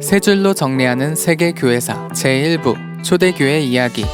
세 줄로 정리하는 세계 교회사 제1부 초대교회 이야기.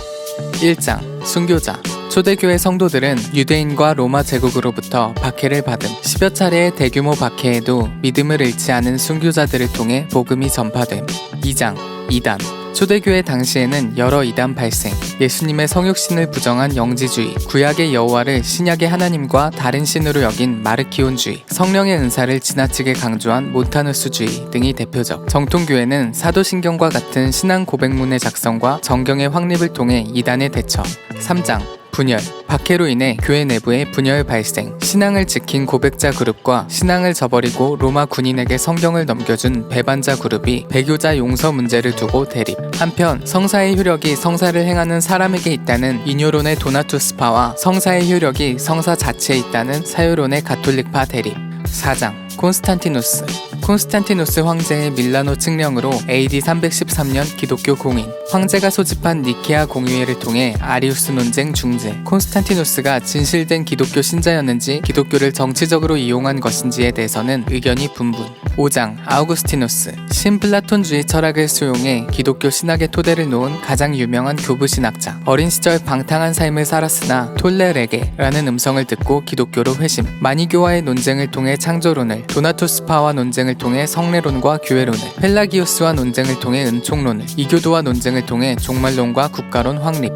1장 순교자. 초대교회 성도들은 유대인과 로마 제국으로부터 박해를 받은 10여 차례의 대규모 박해에도 믿음을 잃지 않은 순교자들을 통해 복음이 전파됨. 2장 이단 초대교회 당시에는 여러 이단 발생, 예수님의 성육신을 부정한 영지주의, 구약의 여호와를 신약의 하나님과 다른 신으로 여긴 마르키온주의, 성령의 은사를 지나치게 강조한 몬타누스주의 등이 대표적. 정통교회는 사도신경과 같은 신앙 고백문의 작성과 정경의 확립을 통해 이단에 대처. 3장 분열, 박해로 인해 교회 내부의 분열 발생, 신앙을 지킨 고백자 그룹과 신앙을 저버리고 로마 군인에게 성경을 넘겨준 배반자 그룹이 배교자 용서 문제를 두고 대립. 한편 성사의 효력이 성사를 행하는 사람에게 있다는 인요론의 도나투스파와 성사의 효력이 성사 자체에 있다는 사요론의 가톨릭파 대립. 4장 콘스탄티누스 콘스탄티누스 황제의 밀라노 측령으로 AD 313년 기독교 공인. 황제가 소집한 니케아 공의회를 통해 아리우스 논쟁 중재. 콘스탄티누스가 진실된 기독교 신자였는지 기독교를 정치적으로 이용한 것인지에 대해서는 의견이 분분. 5장 아우구스티누스. 신플라톤주의 철학을 수용해 기독교 신학의 토대를 놓은 가장 유명한 교부 신학자. 어린 시절 방탕한 삶을 살았으나 톨레레게라는 음성을 듣고 기독교로 회심. 마니교와의 논쟁을 통해 창조론을 도나투스파와 논쟁을 통해 성례론과 교회론을 펠라기우스와 논쟁을 통해 은총론을 이교도와 논쟁을 통해 종말론과 국가론 확립